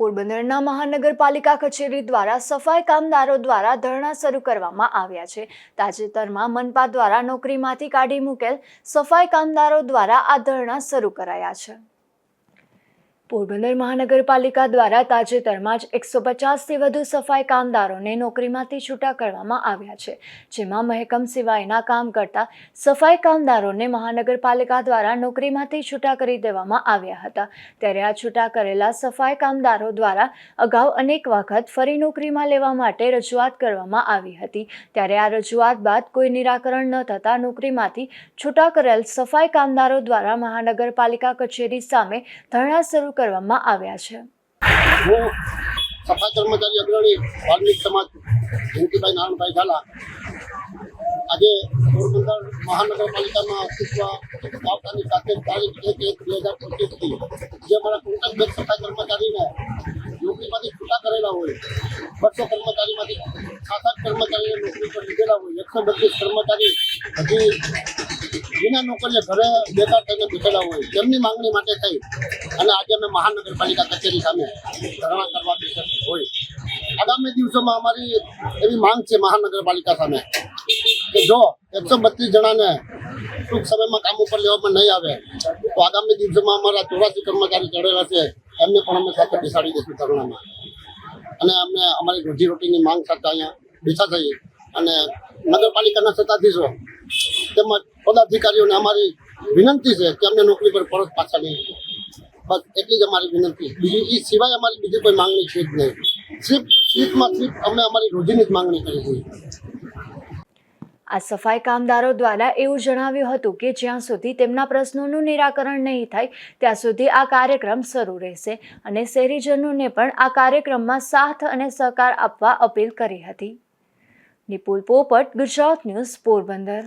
પોરબંદરના મહાનગરપાલિકા કચેરી દ્વારા સફાઈ કામદારો દ્વારા ધરણા શરૂ કરવામાં આવ્યા છે. તાજેતરમાં મનપા દ્વારા નોકરીમાંથી કાઢી મૂકેલ સફાઈ કામદારો દ્વારા આ ધરણા શરૂ કરાયા છે. પોરબંદર મહાનગરપાલિકા દ્વારા તાજેતરમાં જ એકસો પચાસથી વધુ સફાઈ કામદારોને નોકરીમાંથી છૂટા કરવામાં આવ્યા છે, જેમાં મહેકમ સિવાયના કામ કરતા સફાઈ કામદારોને મહાનગરપાલિકા દ્વારા નોકરીમાંથી છૂટા કરી દેવામાં આવ્યા હતા. ત્યારે આ છૂટા કરેલા સફાઈ કામદારો દ્વારા અગાઉ અનેક વખત ફરી નોકરીમાં લેવા માટે રજૂઆત કરવામાં આવી હતી. ત્યારે આ રજૂઆત બાદ કોઈ નિરાકરણ ન થતાં નોકરીમાંથી છૂટા કરેલ સફાઈ કામદારો દ્વારા મહાનગરપાલિકા કચેરી સામે ધરણા શરૂ કરવામાં આવ્યા છે. હું સફાઈ કર્મચારી અગ્રણી વાલ્મિક સમાજ જયંતિભાઈ નારાયણભાઈ ઝાલા. આજે પોરબંદર મહાનગરપાલિકામાં અસ્તિત્વ આવતાની સાથે તારીખ એક એક બે હજાર પચીસથી જે અમારા કોન્ટ્રાક્ટ બેઝ સફાઈ કર્મચારીને નોકરીમાંથી છૂટા કરેલા હોય, બસો કર્મચારીમાંથી સાત આઠ કર્મચારીને નોકરી પર લીધેલા હોય, એકસો બત્રીસ કર્મચારી હજી વિના નોકરીએ ઘરે બેકાર થઈને બેઠેલા હોય, તેમની માંગણી માટે થઈ. અને આજે અમે મહાનગરપાલિકા કચેરી સામે ધરણા કરવા હોય. આગામી દિવસોમાં અમારી એવી માંગ છે મહાનગરપાલિકા સામે કે જો એકસો બત્રીસ જણાને ટૂંક સમયમાં કામ ઉપર લેવામાં નહીં આવે, તો આગામી દિવસોમાં અમારા ચોરાસી કર્મચારી ચડેલા છે, એમને પણ અમે સાથે બેસાડી દઈશું ધરણામાં. અને અમને અમારી રોજીરોટીની માંગ સાથે અહીંયા બેઠા થઈએ. અને નગરપાલિકાના સત્તાધીશો તેમજ પદાધિકારીઓને અમારી વિનંતી છે કે અમને નોકરી પર પરત પાછા નહીં બસ એટલી જ અમારી વિનંતી. બીજી એ સિવાય અમારી બીજી કોઈ માંગણી છે જ નહીં. સિર્ફ સિર્ફમાં સિર્ફ અમે અમારી રોજીની જ માંગણી કરી છે. આ સફાઈ કામદારો દ્વારા એવું જણાવ્યું હતું કે જ્યાં સુધી તેમના પ્રશ્નોનું નિરાકરણ નહીં થાય, ત્યાં સુધી આ કાર્યક્રમ શરૂ રહેશે અને શહેરીજનોને પણ આ કાર્યક્રમમાં સાથ અને સહકાર આપવા અપીલ કરી હતી. નિપુલ પોપટ, ગુજરાત ન્યૂઝ પોરબંદર.